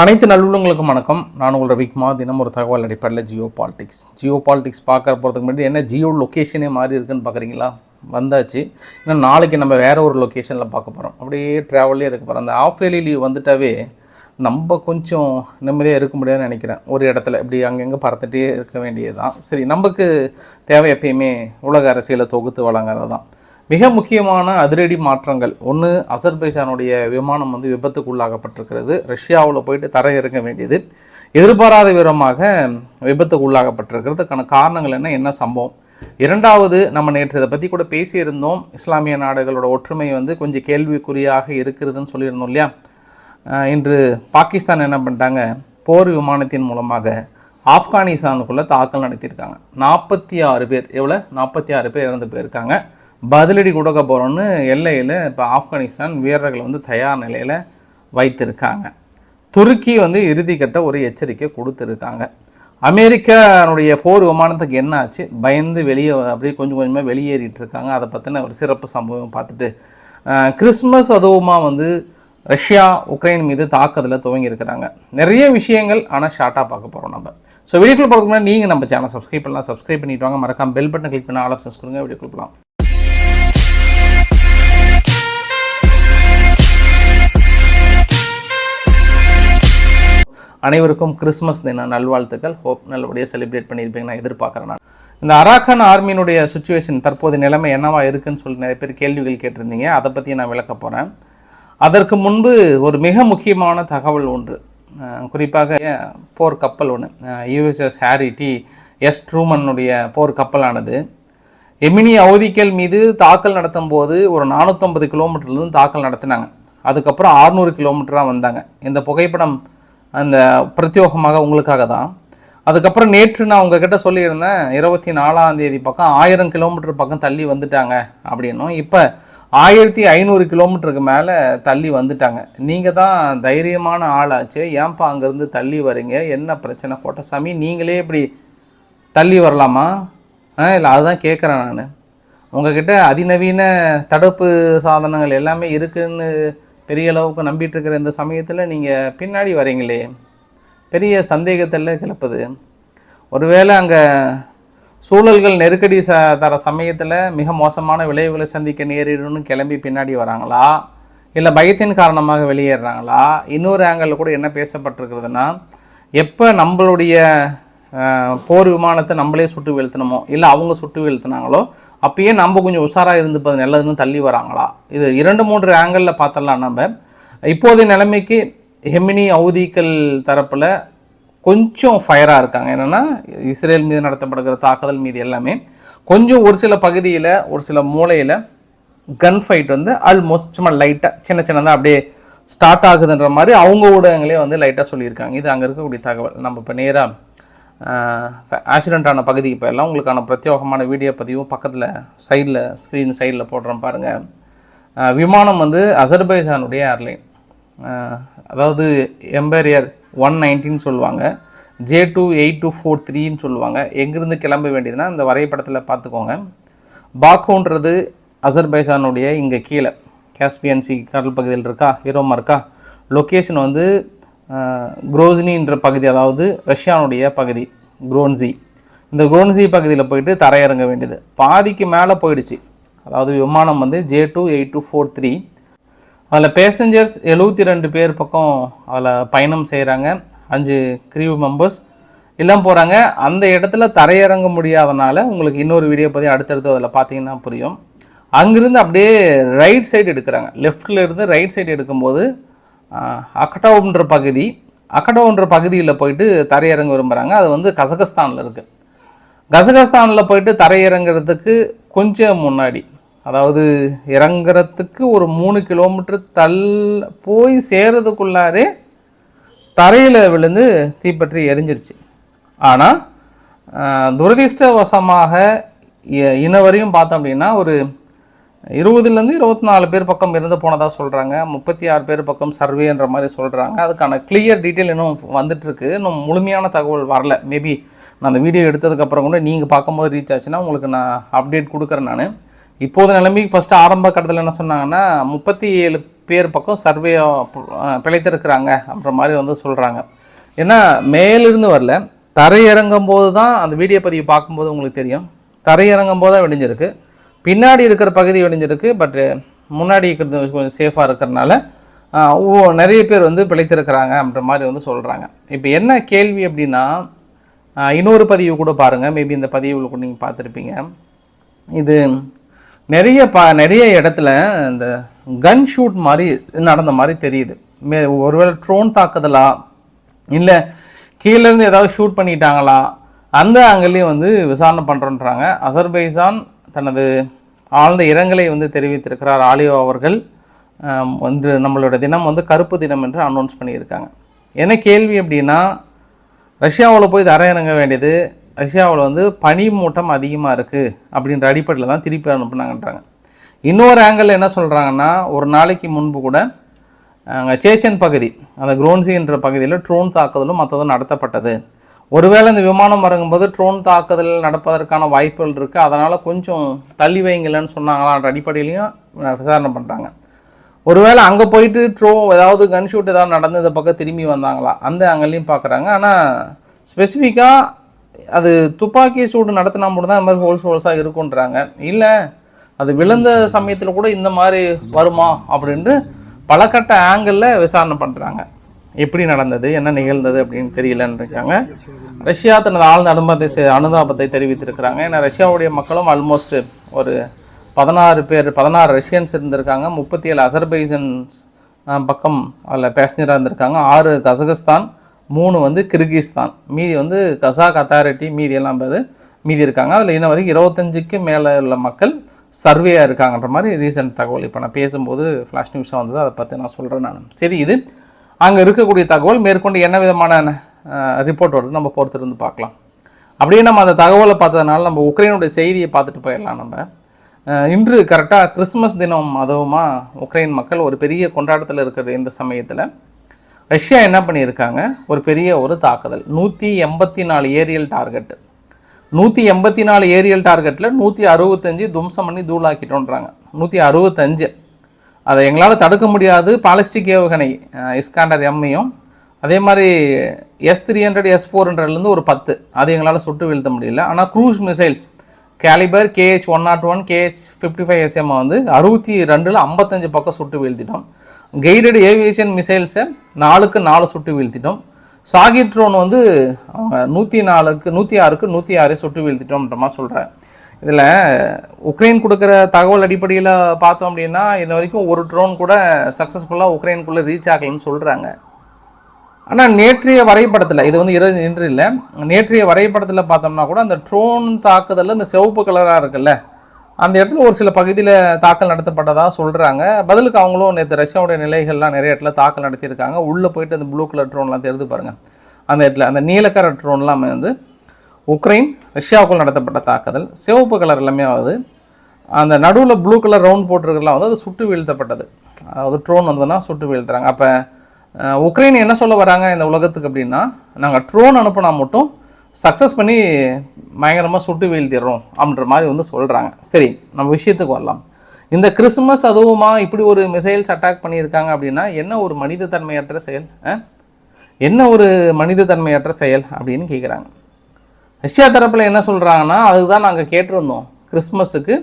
அனைத்து நல்லுள்ளங்களுக்கும் வணக்கம். நான் உங்கள் ரவிக்குமார். தினம் ஒரு தகவல் அடிப்படையில் ஜியோ பாலிடிக்ஸ். ஜியோ பாலிடிக்ஸ் பார்க்க போகிறதுக்கு முன்னாடி என்ன ஜியோ லொக்கேஷனே மாறி இருக்குன்னு பார்க்குறீங்களா? வந்தாச்சு. ஏன்னா நாளைக்கு நம்ம வேறு ஒரு லொக்கேஷனில் பார்க்க போகிறோம் அப்படியே ட்ராவல்லே இருக்க போகிறோம் அந்த ஆஃப் இயர்லி லீவ் வந்துட்டாவே நம்ம கொஞ்சம் நிம்மதியாக இருக்க முடியாதுன்னு நினைக்கிறேன். ஒரு இடத்துல இப்படி அங்கங்கே பறத்துகிட்டே இருக்க வேண்டியது தான் சரி நமக்கு தேவை எப்பயுமே உலக அரசியலை தொகுத்து வழங்குறது தான் மிக முக்கியமான அதிரடி மாற்றங்கள். ஒன்று அசர்பைசானுடைய விமானம் வந்து விபத்துக்குள்ளாகப்பட்டிருக்கிறது ரஷ்யாவில் போயிட்டு தரையிறங்க வேண்டியது. எதிர்பாராத விதமாக விபத்துக்கு உள்ளாகப்பட்டிருக்கிறதுக்கான காரணங்கள் என்ன? என்ன சம்பவம்? இரண்டாவது நம்ம நேற்று இதை பற்றி கூட பேசியிருந்தோம். இஸ்லாமிய நாடுகளோட ஒற்றுமை வந்து கொஞ்சம் கேள்விக்குறியாக இருக்கிறதுன்னு சொல்லியிருந்தோம் இல்லையா? இன்று பாகிஸ்தான் என்ன பண்ணிட்டாங்க? போர் விமானத்தின் மூலமாக ஆப்கானிஸ்தானுக்குள்ளே தாக்கல் நடத்தியிருக்காங்க. நாற்பத்தி ஆறு பேர் எவ்வளோ நாற்பத்தி ஆறு பேர் இறந்து போயிருக்காங்க. பதிலடி கொடுக்க போகிறோன்னு எல்லையில் இப்போ ஆப்கானிஸ்தான் வீரர்கள் வந்து தயார் நிலையில் வைத்திருக்காங்க. துருக்கி வந்து இறுதிக்கட்ட ஒரு எச்சரிக்கை கொடுத்துருக்காங்க. அமெரிக்கானுடைய போர் விமானத்துக்கு என்ன ஆச்சு? பயந்து வெளியே அப்படியே கொஞ்சம் கொஞ்சமாக வெளியேறிட்டு இருக்காங்க. அதை பற்றின ஒரு சிறப்பு சம்பவம் பார்த்துட்டு கிறிஸ்மஸ் அதுவுமா வந்து ரஷ்யா உக்ரைன் மீது தாக்குதலில் துவங்கி இருக்கிறாங்க. நிறைய விஷயங்கள் ஆனால் ஷார்ட்டாக பார்க்க போகிறோம் நம்ம. ஸோ வீடியோக்குள்ள போகிறதுக்கு முன்னாடி நீங்கள் நம்ம சேனல் சப்ஸ்கிரைப் பண்ணலாம். சப்ஸ்கிரைப் பண்ணிட்டு வாங்க. மறக்காம பெல் பட்டன் கிளிக் பண்ண ஆல் ஆப்ஷன்ஸ் கொடுங்க. வீடியோ போகலாம் அனைவருக்கும் கிறிஸ்மஸ் தின நல்வாழ்த்துக்கள். ஹோப் நல்லபடியாக செலிப்ரேட் பண்ணியிருப்பீங்க. நான் எதிர்பார்க்குறேன் நான். இந்த அராக்கன் ஆர்மியினுடைய சுச்சுவேஷன் தற்போது நிலைமை என்னவா இருக்குன்னு சொல்லி நிறைய பேர் கேள்விகள் கேட்டிருந்தீங்க. அதை பற்றி நான் விளக்க போகிறேன் அதற்கு முன்பு ஒரு மிக முக்கியமான தகவல் ஒன்று. குறிப்பாக போர் கப்பல் ஒன்று யூஎஸ்எஸ் ஹேரிட்டி எஸ் ட்ரூமனுடைய போர் கப்பலானது. எமினி அவதிக்கல் மீது தாக்கல் நடத்தும் போது ஒரு நானூற்றம்பது கிலோமீட்டர்லேருந்து தாக்கல் நடத்தினாங்க. அதுக்கப்புறம் ஆறுநூறு கிலோமீட்டராக வந்தாங்க. இந்த புகைப்படம் அந்த பிரத்யோகமாக உங்களுக்காக தான். அதுக்கப்புறம் நேற்று நான் உங்ககிட்ட சொல்லியிருந்தேன் இருபத்தி நாலாம் தேதி பக்கம் ஆயிரம் கிலோமீட்டர் பக்கம் தள்ளி வந்துட்டாங்க அப்படின்னும் இப்போ ஆயிரத்தி ஐநூறு கிலோமீட்டருக்கு மேலே தள்ளி வந்துட்டாங்க. நீங்கள் தான் தைரியமான ஆளாச்சு. ஏன்பா அங்கேருந்து தள்ளி வரீங்க? என்ன பிரச்சனை? கோட்டசாமி நீங்களே இப்படி தள்ளி வரலாமா? ஆ இல்லை அதுதான் கேட்குறேன் நான். உங்ககிட்ட அதிநவீன தடுப்பு சாதனங்கள் எல்லாமே இருக்குதுன்னு பெரிய அளவுக்கு நம்பிட்டு இருக்கிற இந்த சமயத்தில் நீங்கள் பின்னாடி வரீங்களே. பெரிய சந்தேகத்தில் கிளப்புது. ஒருவேளை அங்கே சூழல்கள் நெருக்கடி ச தர சமயத்தில் மிக மோசமான விளைவுகளை சந்திக்க நேரிடணும்னு கிளம்பி பின்னாடி வராங்களா? இல்லை பயத்தின் காரணமாக வெளியேறாங்களா? இன்னொரு ஆங்கிளில் கூட என்ன பேசப்பட்டிருக்கிறதுனா எப்போ நம்மளுடைய போர் விமானத்தை நம்மளே சுட்டு வீழ்த்தினமோ இல்லை அவங்க சுட்டு வீழ்த்தினாங்களோ? அப்பயே நம்ம கொஞ்சம் உஷாராக இருந்துப்பது நல்லதுன்னு தள்ளி வராங்களா? இது இரண்டு மூன்று ஆங்கிளில் பார்த்தலாம் நம்ம. இப்போதைய நிலைமைக்கு ஹெமினி அவுதிக்கல் தரப்பில் கொஞ்சம் ஃபயராக இருக்காங்க. என்னென்னா இஸ்ரேல் மீது நடத்தப்படுகிற தாக்குதல் மீது எல்லாமே. கொஞ்சம் ஒரு சில பகுதியில் ஒரு சில மூலையில் கன் ஃபைட் வந்து ஆல்மோஸ்ட் சும்மா லைட்டாக சின்ன சின்னதாக அப்படியே ஸ்டார்ட் ஆகுதுன்ற மாதிரி அவங்க ஊடகங்களே வந்து லைட்டாக சொல்லியிருக்காங்க. இது அங்கே இருக்கக்கூடிய தகவல். நம்ம இப்போ நேராக ஆக்சிடென்ட் ஆன பகுதிக்கு போயிடலாம் உங்களுக்கான பிரத்யேகமான வீடியோ பதிவும் பக்கத்தில் சைடில் ஸ்க்ரீன் சைடில் போடுறோம் பாருங்கள் விமானம் வந்து அசர்பைஜானுடைய ஏர்லைன் அதாவது எம்பேரியர் ஒன் நைன்டின்னு சொல்லுவாங்க. J two eight two four த்ரீன்னு சொல்லுவாங்க. எங்கேருந்து கிளம்ப வேண்டியதுன்னா இந்த வரைபடத்தில் பார்த்துக்கோங்க. பாக்கோன்றது அசர்பைசானுடைய இங்கே கீழே. காஸ்பியன் சி கடல் பகுதியில் இருக்கா? ஹீரோமா இருக்கா? லொக்கேஷன் வந்து குரோஸ்னின்ற பகுதி அதாவது ரஷ்யானுடைய பகுதி குரோன்சி. இந்த குரோன்சி பகுதியில் போயிட்டு தரையிறங்க வேண்டியது. பாதிக்கு மேலே போயிடுச்சு. அதாவது விமானம் வந்து J two eight two four three அதில் பேசஞ்சர்ஸ் எழுபத்தி ரெண்டு பேர் பக்கம் அதில் பயணம் செய்கிறாங்க அஞ்சு க்ரீவ் மெம்பர்ஸ் எல்லாம் போகிறாங்க அந்த இடத்துல தரையிறங்க முடியாதனால உங்களுக்கு இன்னொரு வீடியோ பற்றி அடுத்தடுத்து அதில் பார்த்தீங்கன்னா புரியும். அங்கிருந்து அப்படியே ரைட் சைடு எடுக்கிறாங்க. லெஃப்டில் இருந்து ரைட் சைடு எடுக்கும்போது அக்கட்டோன்ற பகுதி அக்கடோன்ற பகுதியில் போயிட்டு தரையிறங்க விரும்புகிறாங்க அது வந்து கசகஸ்தானில் இருக்குது கசகஸ்தானில் போயிட்டு தரையிறங்கிறதுக்கு கொஞ்சம் முன்னாடி அதாவது இறங்குறதுக்கு ஒரு மூணு கிலோமீட்டர் தள் போய் சேரதுக்குள்ளாரே தரையில் விழுந்து தீப்பற்றி எரிஞ்சிருச்சு. ஆனால் துரதிர்ஷ்டவசமாக இ- வரையும் பார்த்தோம் அப்படின்னா ஒரு இருபதுலேருந்து இருபத்தி நாலு பேர் பக்கம் இருந்து போனதாக சொல்கிறாங்க முப்பத்தி ஆறு பேர் பக்கம் சர்வேன்ற மாதிரி சொல்கிறாங்க அதுக்கான கிளியர் டீட்டெயில் இன்னும் வந்துட்டுருக்கு. இன்னும் முழுமையான தகவல் வரல. மேபி நான் அந்த வீடியோ எடுத்ததுக்கப்புறம் கூட நீங்கள் பார்க்கும்போது ரீச் ஆச்சுன்னா உங்களுக்கு நான் அப்டேட் கொடுக்குறேன் நான். இப்போது நிலைமைக்கு ஃபஸ்ட்டு ஆரம்ப கட்டத்தில் என்ன சொன்னாங்கன்னா முப்பத்தி ஏழு பேர் பக்கம் சர்வே பிழைத்திருக்கிறாங்க அப்படின்ற மாதிரி வந்து சொல்கிறாங்க ஏன்னா மேலிருந்து வரல. தரையிறங்கும் போது தான் அந்த வீடியோ பதிவு பார்க்கும்போது உங்களுக்கு தெரியும். தரையிறங்கும் போது தான் விடிஞ்சிருக்கு. பின்னாடி இருக்கிற பகுதி வெடிஞ்சிருக்கு பட்டு முன்னாடி இருக்கிறது கொஞ்சம் சேஃபாக இருக்கிறனால ஓ நிறைய பேர் வந்து பிழைத்திருக்கிறாங்க அப்படின்ற மாதிரி வந்து சொல்கிறாங்க இப்போ என்ன கேள்வி அப்படின்னா இன்னொரு பதிவு கூட பாருங்கள் மேபி இந்த பதிவில் கூட நீங்கள் பார்த்துருப்பீங்க. இது நிறைய பா நிறைய இடத்துல இந்த கன் ஷூட் மாதிரி நடந்த மாதிரி தெரியுது. மே ஒருவேளை ட்ரோன் தாக்குதலா? இல்லை கீழேருந்து ஏதாவது ஷூட் பண்ணிட்டாங்களா? அந்த ஆங்கிலையும் வந்து விசாரணை பண்ணுறோன்றாங்க அசர்பைசான் தனது ஆழ்ந்த இரங்கலை வந்து தெரிவித்திருக்கிறார் ஆலியோ அவர்கள். வந்து நம்மளோட தினம் வந்து கருப்பு தினம் என்று அனௌன்ஸ் பண்ணியிருக்காங்க. என்ன கேள்வி அப்படின்னா ரஷ்யாவில் போய் தரையிறங்க வேண்டியது ரஷ்யாவில் வந்து பனி மூட்டம் அதிகமாக இருக்குது அப்படின்ற அடிப்படையில் தான் திருப்பி அனுப்புனாங்கன்றாங்க. இன்னொரு ஆங்கிள் என்ன சொல்கிறாங்கன்னா ஒரு நாளைக்கு முன்பு கூட அங்கே சேச்சன் பகுதி அந்த குரோன்சி என்ற பகுதியில் ட்ரோன் தாக்குதலும் மற்றதும் நடத்தப்பட்டது. ஒருவேளை இந்த விமானம் இறங்கும்போது ட்ரோன் தாக்குதல் நடப்பதற்கான வாய்ப்புகள் இருக்குது அதனால் கொஞ்சம் தள்ளி வைங்களேன்னு சொன்னாங்களான்ற அடிப்படையிலையும் விசாரணை பண்ணுறாங்க ஒருவேளை அங்கே போயிட்டு ட்ரோ ஏதாவது கன் ஷூட் ஏதாவது நடந்து இந்த பக்கம் திரும்பி வந்தாங்களா? அந்த அங்கேயும் பார்க்குறாங்க ஆனால் ஸ்பெசிஃபிக்காக அது துப்பாக்கி சூடு நடத்தினா மட்டும் தான் இந்த மாதிரி ஹோல்ஸ் ஹோல்ஸாக இருக்குன்றாங்க இல்லை அது விழுந்த சமயத்தில் கூட இந்த மாதிரி வருமா அப்படின்ட்டு பல கட்ட ஆங்கிளில் விசாரணை பண்ணுறாங்க எப்படி நடந்தது என்ன நிகழ்ந்தது அப்படின்னு தெரியலன்னு இருக்காங்க ரஷ்யா தனது ஆழ்ந்த அனுபவத்தை அனுதாபத்தை தெரிவித்திருக்கிறாங்க. ஏன்னா ரஷ்யாவுடைய மக்களும் ஆல்மோஸ்ட் ஒரு பதினாறு பேர் பதினாறு ரஷ்யன்ஸ் இருந்திருக்காங்க. முப்பத்தி ஏழு அசர்பைசன்ஸ் பக்கம் அதில் பேசஞ்சராக இருந்திருக்காங்க. ஆறு கசகஸ்தான் மூணு வந்து கிர்கிஸ்தான். மீதி வந்து கசாக் அத்தாரிட்டி மீதி எல்லாம் பேர் மீதி இருக்காங்க. அதில் இன்ன வரைக்கும் இருபத்தஞ்சுக்கு மேலே உள்ள மக்கள் சர்வேயாக இருக்காங்கன்ற மாதிரி ரீசெண்ட் தகவல். இப்போ நான் பேசும்போது ஃப்ளாஷ் நியூஸாக வந்தது அதை பற்றி நான் சொல்கிறேன் நான். சரி இது அங்கே இருக்கக்கூடிய தகவல் மேற்கொண்டு என்ன விதமான ரிப்போர்ட் வருது நம்ம பொறுத்திருந்து பார்க்கலாம். அப்படியே நம்ம அந்த தகவலை பார்த்ததுனால நம்ம உக்ரைனுடைய செய்தியை பார்த்துட்டு போயிடலாம் நம்ம. இன்று கரெக்டாக கிறிஸ்மஸ் தினம் அதுவுமா உக்ரைன் மக்கள் ஒரு பெரிய கொண்டாட்டத்தில் இருக்கிற இந்த சமயத்தில். ரஷ்யா என்ன பண்ணியிருக்காங்க? ஒரு பெரிய ஒரு தாக்குதல். நூற்றி எண்பத்தி நாலு ஏரியல் டார்கெட்டு. நூற்றி எண்பத்தி நாலு ஏரியல் டார்கெட்டில் நூற்றி அறுபத்தஞ்சு தும்சம் பண்ணி தூளாக்கிட்டோன்றாங்க. நூற்றி அறுபத்தஞ்சு. அதை எங்களால் தடுக்க முடியாது. பாலிஸ்டிக் ஏவுகணை இஸ்காண்டர் எம்மையும் அதே மாதிரி S three hundred S four ஹண்ட்ரட்லேருந்து ஒரு பத்து. அது எங்களால் சுட்டு வீழ்த்த முடியல. ஆனால் cruise missiles Kalibr KH one naught one KH fifty five SM வந்து அறுபத்தி ரெண்டில் ஐம்பத்தஞ்சு பக்கம் சுட்டு வீழ்த்திட்டோம். கைடட் ஏவியேஷன் மிசைல்ஸை நாலுக்கு நாலு சுட்டு வீழ்த்திட்டோம். சாகித் ட்ரோன் வந்து அவங்க நூற்றி நாலுக்கு நூற்றி ஆறுக்கு நூற்றி ஆறு சுட்டு வீழ்த்திட்டோம்ன்ற மாதிரி சொல்கிறேன் இதில் உக்ரைன் கொடுக்குற தகவல் அடிப்படையில் பார்த்தோம் அப்படின்னா இன்ன வரைக்கும் ஒரு ட்ரோன் கூட சக்ஸஸ்ஃபுல்லாக உக்ரைனுக்குள்ளே ரீச் ஆகலைன்னு சொல்கிறாங்க ஆனால் நேற்றைய வரைபடத்தில் இது வந்து இருபது இன்று இல்லை நேற்றைய வரைபடத்தில் பார்த்தோம்னா கூட அந்த ட்ரோன் தாக்குதலில் இந்த சிவப்பு கலராக இருக்குல்ல அந்த இடத்துல ஒரு சில பகுதியில் தாக்கல் நடத்தப்பட்டதாக சொல்கிறாங்க பதிலுக்கு அவங்களும் நேற்று ரஷ்யாவுடைய நிலைகள்லாம் நிறைய இடத்துல தாக்கல் நடத்தியிருக்காங்க. உள்ளே போயிட்டு அந்த ப்ளூ கலர் ட்ரோன்லாம் தெரிந்து பாருங்கள் அந்த இடத்துல அந்த நீலக்கர ட்ரோன்லாம் வந்து உக்ரைன் ரஷ்யாவுக்குள் நடத்தப்பட்ட தாக்குதல் சிவப்பு கலர் எல்லாமே ஆகுது. அந்த நடுவில் ப்ளூ கலர் ரவுண்ட் போட்டிருக்கலாம் வந்து அது சுட்டு வீழ்த்தப்பட்டது. அதாவது ட்ரோன் வந்ததுன்னா சுட்டு வீழ்த்துறாங்க. அப்போ உக்ரைன் என்ன சொல்ல வராங்க இந்த உலகத்துக்கு அப்படின்னா நாங்கள் ட்ரோன் அனுப்புனா மட்டும் சக்ஸஸ் பண்ணி பயங்கரமாக சுட்டு வீழ்த்திடுறோம் அப்படின்ற மாதிரி வந்து சொல்கிறாங்க சரி நம்ம விஷயத்துக்கு வரலாம். இந்த கிறிஸ்மஸ் அதுவுமா இப்படி ஒரு மிசைல்ஸ் அட்டாக் பண்ணியிருக்காங்க அப்படின்னா என்ன ஒரு மனித தன்மையற்ற செயல் ஆ? என்ன ஒரு மனித தன்மையற்ற செயல் அப்படின்னு கேட்குறாங்க ரஷ்யா தரப்பில் என்ன சொல்கிறாங்கன்னா அதுதான் நாங்கள் கேட்டிருந்தோம். கிறிஸ்மஸுக்கு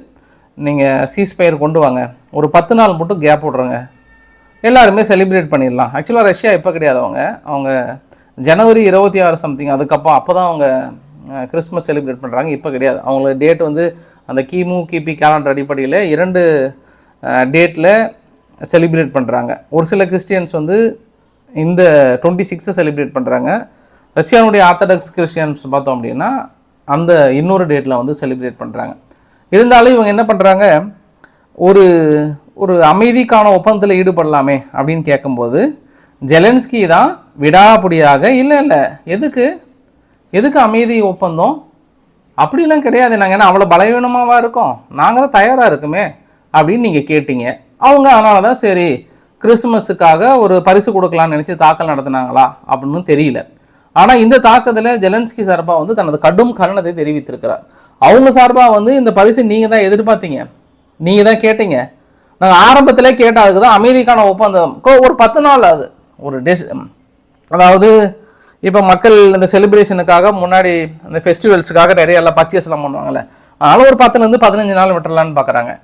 நீங்கள் சீஸ்பயர் கொண்டு வாங்க. ஒரு பத்து நாள் மட்டும் கேப் விட்றோங்க. எல்லாருமே செலிப்ரேட் பண்ணிடலாம். ஆக்சுவலாக ரஷ்யா இப்போ கிடையாது அவங்க. அவங்க ஜனவரி இருபத்தி ஆறு சம்திங் அதுக்கப்புறம் அப்போ தான் அவங்க கிறிஸ்மஸ் செலிப்ரேட் பண்ணுறாங்க இப்போ கிடையாது. அவங்களோட டேட் வந்து அந்த கிமு கிபி கேலண்டர் அடிப்படையில் இரண்டு டேட்டில் செலிப்ரேட் பண்ணுறாங்க ஒரு சில கிறிஸ்டியன்ஸ் வந்து இந்த டுவெண்ட்டி சிக்ஸை செலிப்ரேட் பண்ணுறாங்க ரஷ்யானுடைய ஆர்த்தடாக்ஸ் கிறிஸ்டியன்ஸ் பார்த்தோம் அப்படின்னா அந்த இன்னொரு டேட்டில் வந்து செலிப்ரேட் பண்ணுறாங்க இருந்தாலும் இவங்க என்ன பண்ணுறாங்க ஒரு ஒரு அமைதிக்கான ஒப்பந்தத்தில் ஈடுபடலாமே அப்படின்னு கேட்கும்போது ஜெலன்ஸ்கி தான் விடாபடியாக இல்லை இல்லை எதுக்கு? எதுக்கு அமைதி ஒப்பந்தம்? அப்படிலாம் கிடையாது நாங்கள் என்ன அவ்வளோ பலவீனமாகவா இருக்கோம். நாங்கள் தான் தயாராக இருக்குமே அப்படின்னு நீங்கள் கேட்டீங்க. அவங்க அதனால தான் சரி கிறிஸ்துமஸுக்காக ஒரு பரிசு கொடுக்கலான்னு நினச்சி தாக்கல் நடத்துனாங்களா? அப்படின்னு தெரியல. ஆனால் இந்த தாக்குதலில் ஜெலன்ஸ்கி சார்பாக வந்து தனது கடும் கண்டனத்தை தெரிவித்திருக்கிறார். அவங்க சார்பாக வந்து இந்த பரிசு நீங்கள் தான் எதிர்பார்த்தீங்க. நீங்கள் தான் கேட்டீங்க. நாங்கள் ஆரம்பத்திலே கேட்ட அதுக்கு தான் அமைதிக்கான ஒப்பந்தம். கோ- ஒரு பத்து நாள் அது. ஒரு டெஸ் அதாவது இப்போ மக்கள் இந்த செலிப்ரேஷனுக்காக முன்னாடி இந்த ஃபெஸ்டிவல்ஸுக்காக நிறைய எல்லாம் பர்ச்சேஸ்லாம் பண்ணுவாங்கல்ல. அதனால ஒரு பத்துலேருந்து பதினஞ்சு நாள் விட்டுறலான்னு பார்க்குறாங்க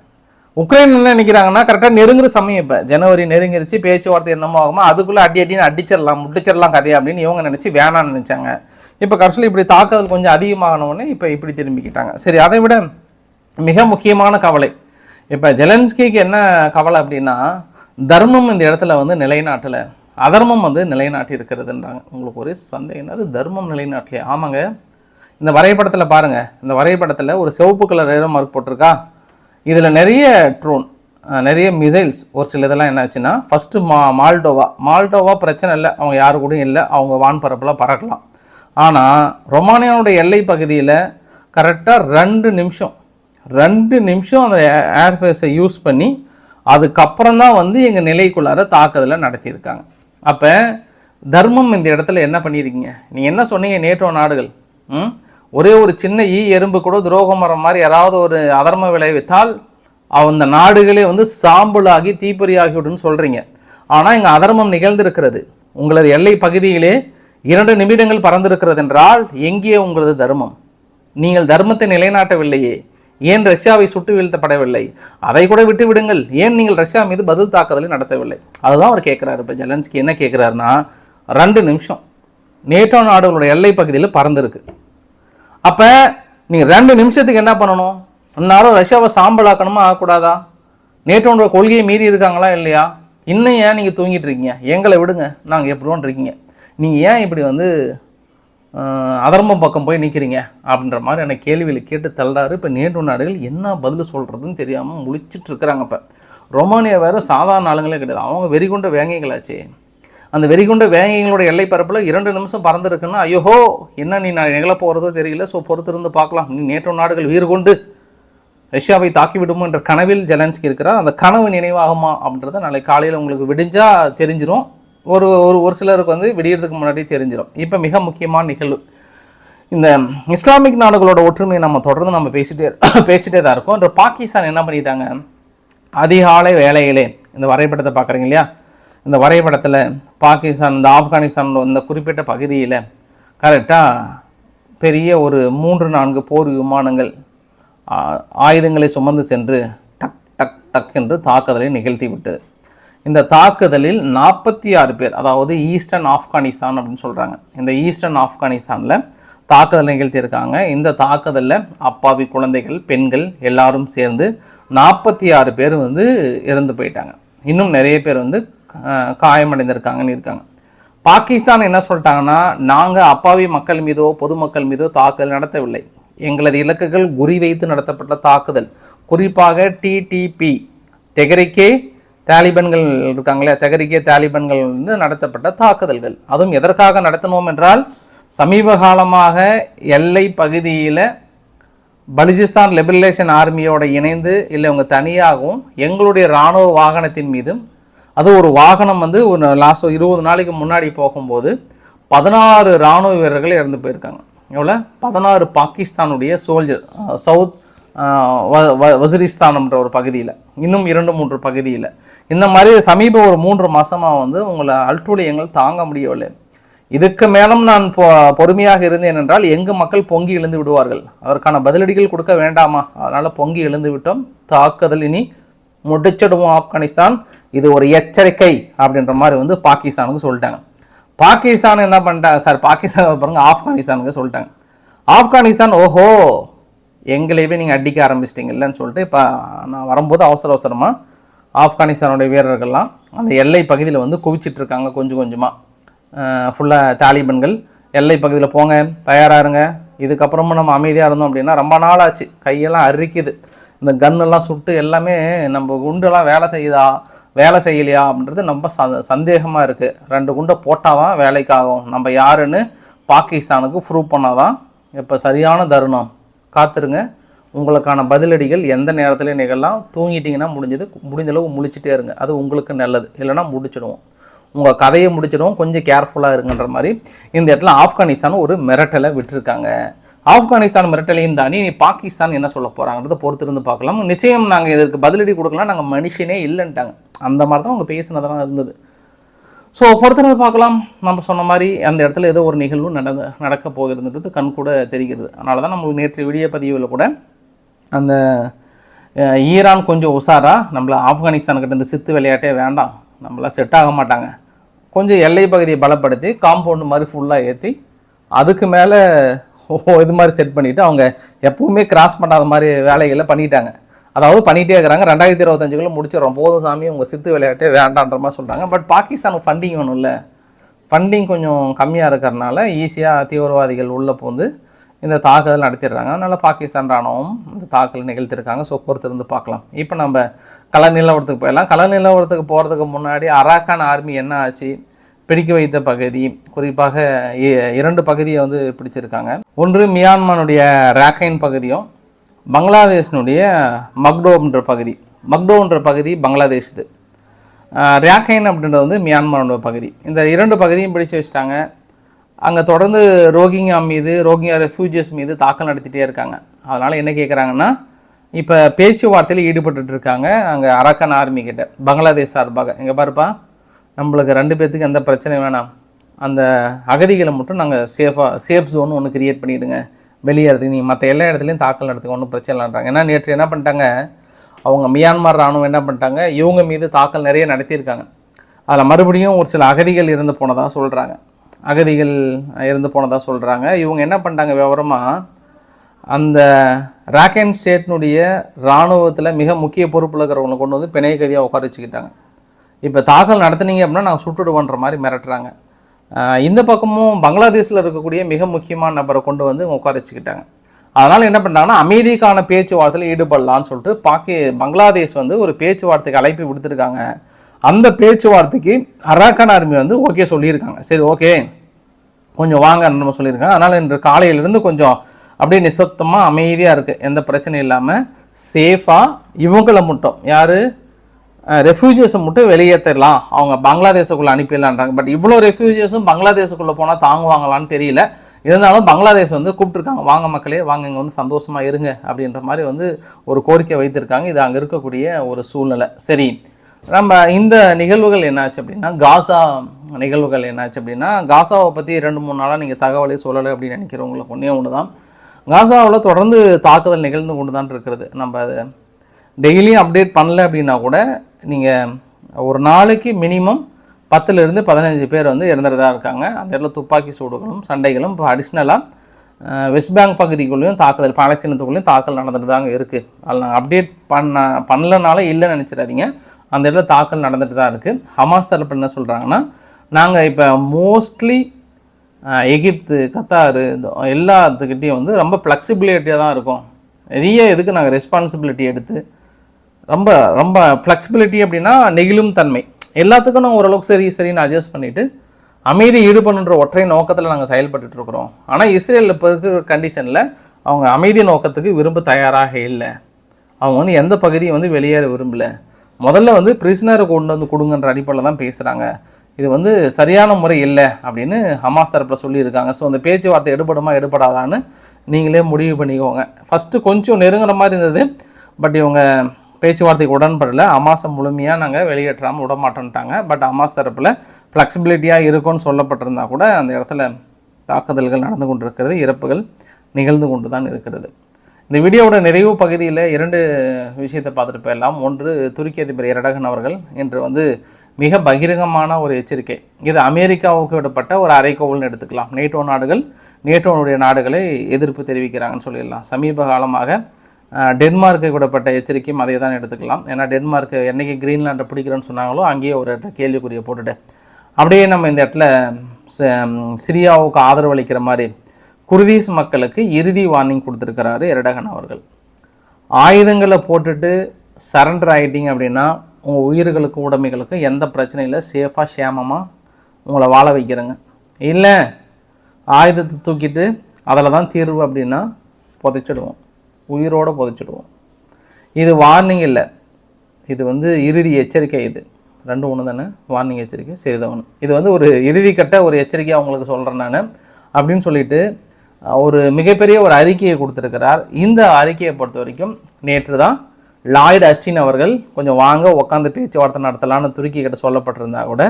உக்ரைன் என்ன நினைக்கிறாங்கன்னா கரெக்டாக நெருங்குற சமயம் இப்போ. ஜனவரி நெருங்கிருச்சு பேச்சுவார்த்தை என்னமோ ஆகுமோ அதுக்குள்ளே அடி அடின்னு அடிச்சிடலாம் முடிச்சிடலாம் கதையா அப்படின்னு இவங்க நினச்சி வேணாம்னு நினச்சாங்க. இப்போ கடைசியில் இப்படி தாக்குதல் கொஞ்சம் அதிகமாகன இப்போ இப்படி திரும்பிக்கிட்டாங்க. சரி அதை விட மிக முக்கியமான கவலை. இப்போ ஜெலன்ஸ்கிக்கு என்ன கவலை அப்படின்னா தர்மம் இந்த இடத்துல வந்து நிலைநாட்டில். அதர்மம் வந்து நிலைநாட்டி இருக்கிறதுன்றாங்க. உங்களுக்கு ஒரு சந்தேகம். என்னது தர்மம் நிலைநாட்டிலே ஆமாங்க. இந்த வரைபடத்தில் பாருங்கள் இந்த வரைபடத்தில் ஒரு சிவப்பு கலர் ஏரோ மார்க் போட்டிருக்கா? இதில் நிறைய ட்ரோன் நிறைய மிசைல்ஸ் ஒரு சில இதெல்லாம் என்னாச்சுன்னா ஃபஸ்ட்டு மா மால்டோவா மால்டோவா பிரச்சனை இல்லை அவங்க யாரு கூடயும் இல்லை அவங்க வான்பரப்பில் பறக்கலாம். ஆனால் ரொமானியாவுடைய எல்லை பகுதியில் கரெக்டாக ரெண்டு நிமிஷம் ரெண்டு நிமிஷம் அந்த ஏர்பேஸை யூஸ் பண்ணி அதுக்கப்புறம் தான் வந்து எங்கள் நிலைக்குள்ளார தாக்குதலை நடத்தியிருக்காங்க. அப்போ தர்மம் இந்த இடத்துல என்ன பண்ணியிருக்கீங்க நீங்கள் என்ன சொன்னீங்க நேட்டோ நாடுகள்? ம்? ஒரே ஒரு சின்ன ஈ எறும்பு கூட துரோகம் மரம் மாதிரி யாராவது ஒரு அதர்ம விளைவித்தால் அந்த நாடுகளே வந்து சாம்பலாகி தீப்பொறியாகிவிடுன்னு சொல்கிறீங்க ஆனால் இங்கே அதர்மம் நிகழ்ந்திருக்கிறது. உங்களது எல்லை பகுதியிலே இரண்டு நிமிடங்கள் பறந்திருக்கிறது என்றால் எங்கே உங்களது தர்மம்? நீங்கள் தர்மத்தை நிலைநாட்டவில்லையே. ஏன் ரஷ்யாவை சுட்டு வீழ்த்தப்படவில்லை? அதை கூட விட்டு விடுங்கள் ஏன் நீங்கள் ரஷ்யா மீது பதில் தாக்குதலை நடத்தவில்லை? அதுதான் அவர் கேட்குறாரு. இப்போ ஜெலன்ஸ்கி என்ன கேட்குறாருன்னா ரெண்டு நிமிஷம். நேட்டோ நாடுகளோட எல்லை பகுதியில் பறந்துருக்கு. அப்போ நீங்கள் ரெண்டு நிமிஷத்துக்கு என்ன பண்ணணும்? இந்நேரம் ரஷ்யாவை சாம்பலாக்கணுமா ஆகக்கூடாதா? நேட்டோன்ற கொள்கையை மீறி இருக்காங்களா இல்லையா? இன்னும் ஏன் நீங்கள் தூங்கிட்டு இருக்கீங்க? எங்களை விடுங்க நாங்கள் எப்படின்னு இருக்கீங்க. நீங்கள் ஏன் இப்படி வந்து அதர்மம் பக்கம் போய் நிற்கிறீங்க அப்படின்ற மாதிரி எனக்கு கேள்விகளை கேட்டு தள்ளாரு. இப்போ நேட்டோ நாடுகள் என்ன பதில் சொல்கிறதுன்னு தெரியாமல் முழிச்சிட்டு இருக்கிறாங்க இப்போ. ரொமானியா வேறு சாதாரண ஆளுங்களே கிடையாது. அவங்க வெறிகொண்ட வேங்கைகளாச்சே. அந்த வெறிகுண்ட வேங்கைகளோட எல்லை பரப்பில் இரண்டு நிமிஷம் பறந்துருக்குன்னா ஐயோஹோ என்ன நீ நான் நிகழ போகிறதோ தெரியல ஸோ பொறுத்திருந்து பார்க்கலாம். நீ நேட்டோ நாடுகள் வீறு கொண்டு ரஷ்யாவை தாக்கிவிடுமோ என்ற கனவில் ஜெலன்ஸ்கி இருக்கிறார். அந்த கனவு நினைவாகுமா அப்படின்றத நாளை காலையில் உங்களுக்கு விடிஞ்சால் தெரிஞ்சிடும் ஒரு ஒரு ஒரு சிலருக்கு வந்து விடியறதுக்கு முன்னாடி தெரிஞ்சிடும் இப்போ மிக முக்கியமான நிகழ்வு. இந்த இஸ்லாமிக் நாடுகளோட ஒற்றுமையை நம்ம தொடர்ந்து நம்ம பேசிட்டே பேசிட்டே தான் இருக்கோம். பாகிஸ்தான் என்ன பண்ணிட்டாங்க? அதிகாலை வேலையிலே இந்த வரைபடத்தை பார்க்குறீங்க இல்லையா? இந்த வரைபடத்தில் பாகிஸ்தான் இந்த ஆப்கானிஸ்தான் இந்த குறிப்பிட்ட பகுதியில் கரெக்டாக பெரிய ஒரு மூன்று நான்கு போர் விமானங்கள் ஆயுதங்களை சுமந்து சென்று டக் டக் டக் என்று தாக்குதலை நிகழ்த்தி விட்டது. இந்த தாக்குதலில் நாற்பத்தி ஆறு பேர் அதாவது ஈஸ்டர்ன் ஆப்கானிஸ்தான் அப்படின்னு சொல்கிறாங்க இந்த ஈஸ்டர்ன் ஆப்கானிஸ்தானில் தாக்குதல் நிகழ்த்தியிருக்காங்க. இந்த தாக்குதலில் அப்பாவி குழந்தைகள் பெண்கள் எல்லாரும் சேர்ந்து நாற்பத்தி ஆறு பேர் வந்து இறந்து போயிட்டாங்க. இன்னும் நிறைய பேர் வந்து காயமடைந்திருக்காங்கன்னு இருக்காங்க. பாகிஸ்தான் என்ன சொல்லிட்டாங்கன்னா நாங்கள் அப்பாவி மக்கள் மீதோ பொதுமக்கள் மீதோ தாக்குதல் நடத்தவில்லை. எங்களது இலக்குகள் குறி வைத்து நடத்தப்பட்ட தாக்குதல். குறிப்பாக டிடிபி தெகரிக்கே தாலிபன்கள் இருக்காங்களே தெகரிக்கே தாலிபன்கள் வந்து நடத்தப்பட்ட தாக்குதல்கள். அதுவும் எதற்காக நடத்தினோம் என்றால் சமீப காலமாக எல்லை பகுதியில் பலுஜிஸ்தான் லிபரலேஷன் ஆர்மியோட இணைந்து இல்லை அவங்க தனியாகவும் எங்களுடைய இராணுவ வாகனத்தின் மீதும் அது ஒரு வாகனம் வந்து ஒரு லாஸ்ட் இருபது நாளைக்கு முன்னாடி போகும்போது பதினாறு இராணுவ வீரர்கள் இறந்து போயிருக்காங்க. எவ்வளோ பதினாறு பாகிஸ்தானுடைய சோல்ஜர் சவுத் வசிரிஸ்தான்ன்ற ஒரு பகுதியில் இன்னும் இரண்டு மூன்று பகுதியில். இந்த மாதிரி சமீப ஒரு மூன்று மாதமாக வந்து உங்களை அல்டூழியங்கள் தாங்க முடியவில்லை. இதுக்கு மேலும் நான் பொ பொறுமையாக இருந்தேன் என்றால் எங்கு மக்கள் பொங்கி எழுந்து விடுவார்கள்? அதற்கான பதிலடிகள் கொடுக்க வேண்டாமா? அதனால் பொங்கி எழுந்து விட்டோம். தாக்குதல் இனி முடிச்சிடுவோம் ஆப்கானிஸ்தான். இது ஒரு எச்சரிக்கை அப்படின்ற மாதிரி வந்து பாகிஸ்தானுக்கு சொல்லிட்டாங்க. பாகிஸ்தான் என்ன பண்ணிட்டாங்க சார் பாகிஸ்தான் பாருங்க ஆப்கானிஸ்தானுக்கு சொல்லிட்டாங்க. ஆப்கானிஸ்தான் ஓஹோ எங்களையவே நீங்கள் அடிக்க ஆரம்பிச்சிட்டிங்கல்லன்னு சொல்லிட்டு இப்போ நான் வரும்போது அவசர அவசரமாக ஆப்கானிஸ்தானுடைய வீரர்கள்லாம் அந்த எல்லை பகுதியில் வந்து குவிச்சிட்ருக்காங்க கொஞ்சம் கொஞ்சமாக ஃபுல்லாக தாலிபன்கள். எல்லை பகுதியில் போங்க தயாராக இருங்க. இதுக்கப்புறமும் நம்ம அமைதியாக இருந்தோம் அப்படின்னா ரொம்ப நாள் ஆச்சு கையெல்லாம் அரிக்குது. இந்த கன்னெல்லாம் சுட்டு எல்லாமே நம்ம குண்டெல்லாம் வேலை செய்யுதா? வேலை செய்யலையா? அப்படின்றது ரொம்ப ச சந்தேகமாக இருக்குது ரெண்டு குண்டை போட்டால் தான் வேலைக்காகும். நம்ம யாருன்னு பாகிஸ்தானுக்கு ப்ரூவ் பண்ணாதான் இப்போ சரியான தருணம். காத்துருங்க. உங்களுக்கான பதிலடிகள் எந்த நேரத்துலையும் நிகழலாம்? தூங்கிட்டீங்கன்னா முடிஞ்சது முடிஞ்ச அளவு முழிச்சிட்டே இருங்க. அது உங்களுக்கு நல்லது. இல்லைன்னா முடிச்சிடுவோம். உங்கள் கதையை முடிச்சிடுவோம். கொஞ்சம் கேர்ஃபுல்லாக இருங்கன்ற மாதிரி இந்த இடத்துல ஆப்கானிஸ்தான் ஒரு மிரட்டலை விட்டுருக்காங்க. ஆப்கானிஸ்தான் மிரட்டலையும் தாண்டி நீ பாகிஸ்தான் என்ன சொல்ல போகிறாங்கிறத பொறுத்திருந்து பார்க்கலாம். நிச்சயம் நாங்கள் இதற்கு பதிலடி கொடுக்கலாம். நாங்கள் மனுஷனே இல்லைன்ட்டாங்க. அந்த மாதிரி தான் அவங்க பேசினதெல்லாம் இருந்தது. ஸோ பொறுத்திருந்து பார்க்கலாம். நம்ம சொன்ன மாதிரி அந்த இடத்துல ஏதோ ஒரு நிகழ்வு நடந்த நடக்க போகிறதுன்றது கண் கூட தெரிகிறது. அதனால தான் நம்மளுக்கு நேற்று விடிய பதிவில் கூட அந்த ஈரான் கொஞ்சம் உஷாரா நம்மளை ஆப்கானிஸ்தான்கிட்ட இந்த சித்து விளையாட்டே வேண்டாம். நம்மளாம் செட் ஆக மாட்டாங்க. கொஞ்சம் எல்லை பகுதியை பலப்படுத்தி காம்பவுண்டு மாதிரி ஃபுல்லாக ஏற்றி அதுக்கு மேலே இது மாதிரி செட் பண்ணிவிட்டு அவங்க எப்பவுமே கிராஸ் பண்ணாத மாதிரி வேலைகளை பண்ணிட்டாங்க. அதாவது பண்ணிகிட்டே இருக்கிறாங்க. ரெண்டாயிரத்தி இருபத்தஞ்சுக்குள்ள முடிச்சிடறோம். போதும் சாமி உங்கள் சித்து விளையாட்டே வேண்டான்ற மாதிரி சொல்கிறாங்க பட் பாகிஸ்தானுக்கு ஃபண்டிங் ஒன்றும் இல்லை ஃபண்டிங் கொஞ்சம் கம்மியாக இருக்கிறனால ஈஸியாக தீவிரவாதிகள் உள்ளே போந்து இந்த தாக்குதல் நடத்திடுறாங்க. அதனால் பாகிஸ்தான் ராணுவம் இந்த தாக்குதல் நிகழ்த்திருக்காங்க ஸோ பொறுத்திருந்து பார்க்கலாம். இப்போ நம்ம கள நிலவரத்துக்கு போயிடலாம். கள நிலவரத்துக்கு போகிறதுக்கு முன்னாடி அராக்கான் ஆர்மி என்ன ஆச்சு? பிடிக்க வைத்த பகுதி குறிப்பாக இ- இரண்டு பகுதியை வந்து பிடிச்சிருக்காங்க. ஒன்று மியான்மனுடைய ராக்கைன் பகுதியும் பங்களாதேஷினுடைய மக்டோன்ற பகுதி. மக்டோன்ற பகுதி பங்களாதேஷ் இது ரேக்கைன் அப்படின்றது வந்து மியான்மரோட பகுதி. இந்த இரண்டு பகுதியும் பிடிச்சு வச்சுட்டாங்க. அங்கே தொடர்ந்து ரோஹிங்கா மீது ரோஹிங்கா ரெஃப்யூஜியஸ் மீது தாக்கல் நடத்திட்டே இருக்காங்க. அதனால் என்ன கேட்குறாங்கன்னா இப்போ பேச்சுவார்த்தையில் ஈடுபட்டுட்டு இருக்காங்க. அங்கே அரக்கன் ஆர்மி கிட்ட பங்களாதேஷ் சார்பாக. இங்கே பாருப்பா. நம்மளுக்கு ரெண்டு பேர்த்துக்கு எந்த பிரச்சனையும் வேணாம். அந்த அகதிகளை மட்டும் நாங்கள் சேஃபாக சேஃப் ஜோன் ஒன்று கிரியேட் பண்ணிவிடுங்க வெளியேறதுக்கு நீ மற்ற எல்லா இடத்துலையும் தாக்கல் நடத்துக்க ஒன்றும் பிரச்சனை இல்லைன்றாங்க. ஏன்னா நேற்று என்ன பண்ணிட்டாங்க? அவங்க மியான்மர் ராணுவம் என்ன பண்ணிட்டாங்க? இவங்க மீது தாக்கல் நிறைய நடத்தியிருக்காங்க. அதில் மறுபடியும் ஒரு சில அகதிகள் இருந்து போனதாக சொல்கிறாங்க அகதிகள் இருந்து போனதாக சொல்கிறாங்க இவங்க என்ன பண்ணிட்டாங்க விவரமாக அந்த ராக்கன் ஸ்டேட்னுடைய இராணுவத்தில் மிக முக்கிய பொறுப்பில் இருக்கிறவங்களை கொண்டு வந்து பிணைய கைதியாக உட்கார வச்சுக்கிட்டாங்க. இப்போ தாக்கல் நடத்துனீங்க அப்படின்னா நாங்கள் சுட்டுடுவோன்ற மாதிரி மிரட்டுறாங்க. இந்த பக்கமும் பங்களாதேஷில் இருக்கக்கூடிய மிக முக்கியமான நபரை கொண்டு வந்து இவங்க உட்கார வச்சுக்கிட்டாங்க. அதனால் என்ன பண்ணுறாங்கன்னா அமைதிக்கான பேச்சுவார்த்தையில் ஈடுபடலான்னு சொல்லிட்டு பாக்கி பங்களாதேஷ் வந்து ஒரு பேச்சுவார்த்தைக்கு அழைப்பு விடுத்திருக்காங்க. அந்த பேச்சுவார்த்தைக்கு அராக்கான் ஆர்மி வந்து ஓகே சொல்லியிருக்காங்க. சரி ஓகே. கொஞ்சம் வாங்க நம்ம சொல்லியிருக்காங்க. அதனால் இன்று காலையிலேருந்து கொஞ்சம் அப்படியே நிசப்தமாக அமைதியாக இருக்குது எந்த பிரச்சனையும் இல்லாமல் சேஃபாக இவங்கள மட்டும். யார்? ரெஃப்யூஜியஸை மட்டும் வெளியேற்றிடலாம் அவங்க பங்களாதேஷுக்குள்ளே அனுப்பிடலான்றாங்க. பட் இவ்வளோ ரெஃப்யூஜியஸும் பங்களாதேஷுக்குள்ளே போனால் தாங்குவாங்களான்னு தெரியல. இருந்தாலும் பங்களாதேஷ் வந்து கூப்பிட்டுருக்காங்க. வாங்க மக்களே வாங்க இங்கே வந்து சந்தோஷமாக இருங்க அப்படின்ற மாதிரி வந்து ஒரு கோரிக்கை வைத்திருக்காங்க. இது அங்கே இருக்கக்கூடிய ஒரு சூழ்நிலை. சரி நம்ம இந்த நிகழ்வுகள் என்னாச்சு அப்படின்னா காசா நிகழ்வுகள் என்னாச்சு அப்படின்னா காசாவை பற்றி ரெண்டு மூணு நாளாக நீங்கள் தகவலே சொல்லலை அப்படின்னு நினைக்கிறவங்களுக்கு ஒன்றே ஒன்று தான் காசாவில் தொடர்ந்து தாக்குதல் நிகழ்ந்து கொண்டு தான் இருக்கிறது. நம்ம அதை டெய்லியும் அப்டேட் பண்ணல அப்படின்னா கூட நீங்கள் ஒரு நாளைக்கு மினிமம் பத்துலேருந்து பதினஞ்சு பேர் வந்து இறந்துறதா இருக்காங்க. அந்த இடத்துல துப்பாக்கி சூடுகளும் சண்டைகளும் இப்போ அடிஷ்னலாக வெஸ்ட் பேங்க் பகுதிக்குள்ளேயும் தாக்குதல் பாலஸ்தீனத்துக்குள்ளேயும் தாக்கல் நடந்துட்டு தாங்க இருக்குது அதில் நான் அப்டேட் பண்ண பண்ணலனால இல்லைன்னு நினச்சிடாதீங்க. அந்த இடத்துல தாக்கல் நடந்துட்டு தான் இருக்குது ஹமாஸ் தரப்பு என்ன சொல்கிறாங்கன்னா நாங்கள் இப்போ மோஸ்ட்லி எகிப்து கத்தாரு எல்லாத்துக்கிட்டேயும் வந்து ரொம்ப ஃப்ளெக்சிபிலிட்டியாக தான் இருக்கும். நிறைய இதுக்கு நாங்கள் ரெஸ்பான்சிபிலிட்டி எடுத்து ரொம்ப ரொம்ப ஃப்ளெக்சிபிலிட்டி அப்படின்னா நெகிழும் தன்மை. எல்லாத்துக்கும் நான் ஓரளவுக்கு சரி சரின்னு அட்ஜஸ்ட் பண்ணிவிட்டு அமைதி ஈடுபடுன்ற ஒற்றை நோக்கத்தில் நாங்கள் செயல்பட்டு இருக்கிறோம். ஆனால் இஸ்ரேலில் இப்போ இருக்கிற கண்டிஷனில் அவங்க அமைதி நோக்கத்துக்கு விரும்ப தயாராக இல்லை. அவங்க வந்து எந்த பகுதியும் வந்து வெளியேற விரும்பலை. முதல்ல வந்து பிரிசனரை கொண்டு வந்து கொடுங்கன்ற அடிப்படையில் தான் பேசுகிறாங்க இது வந்து சரியான முறை இல்லை அப்படின்னு ஹமாஸ் தரப்பில் சொல்லியிருக்காங்க. ஸோ அந்த பேச்சுவார்த்தை எடுபடுமா எடுபடாதான்னு நீங்களே முடிவு பண்ணிக்கோங்க. ஃபஸ்ட்டு கொஞ்சம் நெருங்குற மாதிரி இருந்தது. பட் இவங்க பேச்சுவார்த்தைக்கு உடன்படல. அமாசை முழுமையாக நாங்கள் வெளியேற்றாமல் விடமாட்டோன்ட்டாங்க. பட் அமாஸ் தரப்பில் ஃப்ளெக்சிபிலிட்டியாக இருக்கும்னு சொல்லப்பட்டிருந்தா கூட அந்த இடத்துல தாக்குதல்கள் நடந்து கொண்டிருக்கிறது இறப்புகள் நிகழ்ந்து கொண்டு தான் இருக்கிறது. இந்த வீடியோவோட நிறைவு பகுதியில் இரண்டு விஷயத்தை பார்த்துட்டு போயிடலாம். ஒன்று துருக்கி அதிபர் இரடகன் அவர்கள் இன்று வந்து மிக பகிரங்கமான ஒரு எச்சரிக்கை. இது அமெரிக்காவுக்கு விடப்பட்ட ஒரு அரைக்கோவல்னு எடுத்துக்கலாம். நேட்டோ நாடுகள் நேட்டோனுடைய நாடுகளை எதிர்ப்பு தெரிவிக்கிறாங்கன்னு சொல்லிடலாம். சமீப காலமாக டென்மார்க்கு விடப்பட்ட எச்சரிக்கையும் அதை தான் எடுத்துக்கலாம். ஏன்னா டென்மார்க்கு என்னைக்கு கிரீன்லாண்டை பிடிக்கிறேன்னு சொன்னாங்களோ அங்கேயே ஒரு இடத்துல கேள்விக்குறியை போட்டுட்டு அப்படியே நம்ம இந்த இடத்துல சிரியாவுக்கு ஆதரவு அளிக்கிற மாதிரி குர்தீஸ் மக்களுக்கு இறுதி வார்னிங் கொடுத்துருக்கிறாரு எரடகன் அவர்கள். ஆயுதங்களை போட்டுட்டு சரண்டர் ஆகிட்டீங்க அப்படின்னா உங்கள் உயிர்களுக்கும் உடைமைகளுக்கும் எந்த பிரச்சனையும் இல்லை. சேஃபாக சேமமாக உங்களை வாழ வைக்கிறேங்க. இல்லை ஆயுதத்தை தூக்கிட்டு அதில் தான் தீர்வு அப்படின்னா புதைச்சிடுவோம். உயிரோடு புதைச்சிடுவோம். இது வார்னிங் இல்லை. இது வந்து இறுதி எச்சரிக்கை இது. ரெண்டு ஒன்று தானே? வார்னிங் எச்சரிக்கை. சரிதான் ஒன்று இது வந்து ஒரு இறுதி கட்ட ஒரு எச்சரிக்கையாக அவங்களுக்கு சொல்கிறேன் நான். அப்படின்னு சொல்லிட்டு ஒரு மிகப்பெரிய ஒரு அறிக்கையை கொடுத்துருக்கிறார். இந்த அறிக்கையை பொறுத்த வரைக்கும் நேற்று தான் லாய்டு அஸ்டின் அவர்கள் கொஞ்சம் வாங்க உட்காந்து பேச்சுவார்த்தை நடத்தலாம்னு துருக்கி கிட்ட சொல்லப்பட்டிருந்தா கூட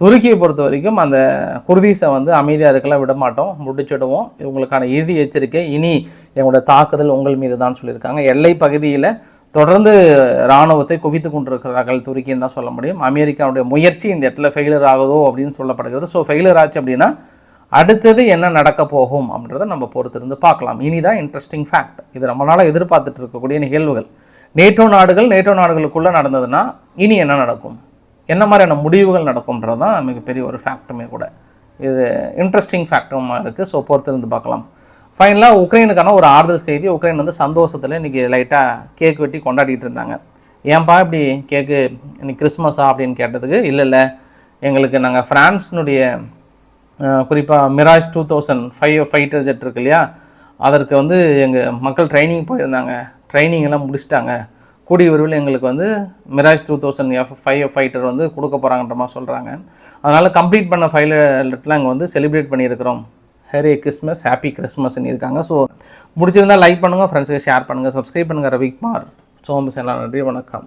துருக்கியை பொறுத்த வரைக்கும் அந்த குர்தீஸை வந்து அமைதியாக இருக்கலாம் விட மாட்டோம். முடிச்சுடுவோம். இவங்களுக்கான இறுதி எச்சரிக்கை இனி எங்களோட தாக்குதல் உங்கள் மீது தான் சொல்லியிருக்காங்க. எல்லை பகுதியில் தொடர்ந்து இராணுவத்தை குவித்து கொண்டிருக்கிறார்கள் துருக்கின்னு தான் சொல்ல முடியும். அமெரிக்காவுடைய முயற்சி இந்த இடத்துல ஃபெயிலியர் ஆகுதோ அப்படின்னு சொல்லப்படுகிறது. ஸோ ஃபெயிலியர் ஆச்சு அப்படின்னா அடுத்தது என்ன நடக்க போகும் அப்படின்றத நம்ம பொறுத்திருந்து பார்க்கலாம். இனிதான் இன்ட்ரெஸ்டிங் ஃபேக்ட் இது ரொம்ப நாளாக எதிர்பார்த்துட்டு இருக்கக்கூடிய நிகழ்வுகள். நேட்டோ நாடுகள் நேட்டோ நாடுகளுக்குள்ளே நடந்ததுன்னா இனி என்ன நடக்கும்? என்ன மாதிரியான முடிவுகள் நடக்கும்ன்றது தான் மிகப்பெரிய ஒரு ஃபேக்ட்டுமே கூட. இது இன்ட்ரெஸ்டிங் ஃபேக்டும் இருக்குது ஸோ பொறுத்திருந்து பார்க்கலாம். ஃபைனலாக உக்ரைனுக்கான ஒரு ஆறுதல் செய்தி. உக்ரைன் வந்து சந்தோஷத்தில் இன்றைக்கி லைட்டாக கேக் வெட்டி கொண்டாடிட்டு இருந்தாங்க. ஏன்பா இப்படி கேக்கு இன்னைக்கு கிறிஸ்மஸா அப்படின்னு கேட்டதுக்கு இல்லை இல்லை. எங்களுக்கு நாங்கள் ஃப்ரான்ஸ்னுடைய குறிப்பாக Mirage two thousand five fighter jet இருக்கு இல்லையா? அதற்கு வந்து எங்கள் மக்கள் ட்ரைனிங் போயிருந்தாங்க. ட்ரைனிங் எல்லாம் முடிச்சிட்டாங்க. கூடிய விரைவில் எங்களுக்கு வந்து Mirage two thousand F five fighter வந்து கொடுக்க போகிறாங்கன்ற மாதிரி சொல்கிறாங்க அதனால் கம்ப்ளீட் பண்ண ஃபைலட்லாம் அங்கே வந்து செலிப்ரேட் பண்ணியிருக்கிறோம். ஹேரி கிறிஸ்மஸ் ஹாப்பி கிறிஸ்மஸ்ன்னு இருக்காங்க ஸோ முடிச்சிருந்தால் லைக் பண்ணுங்கள் ஃப்ரெண்ட்ஸுக்கு ஷேர் பண்ணுங்கள் சப்ஸ்கிரைப் பண்ணுங்கள் ரவிக்குமார் சோமஸ் எல்லாம் நன்றி வணக்கம்.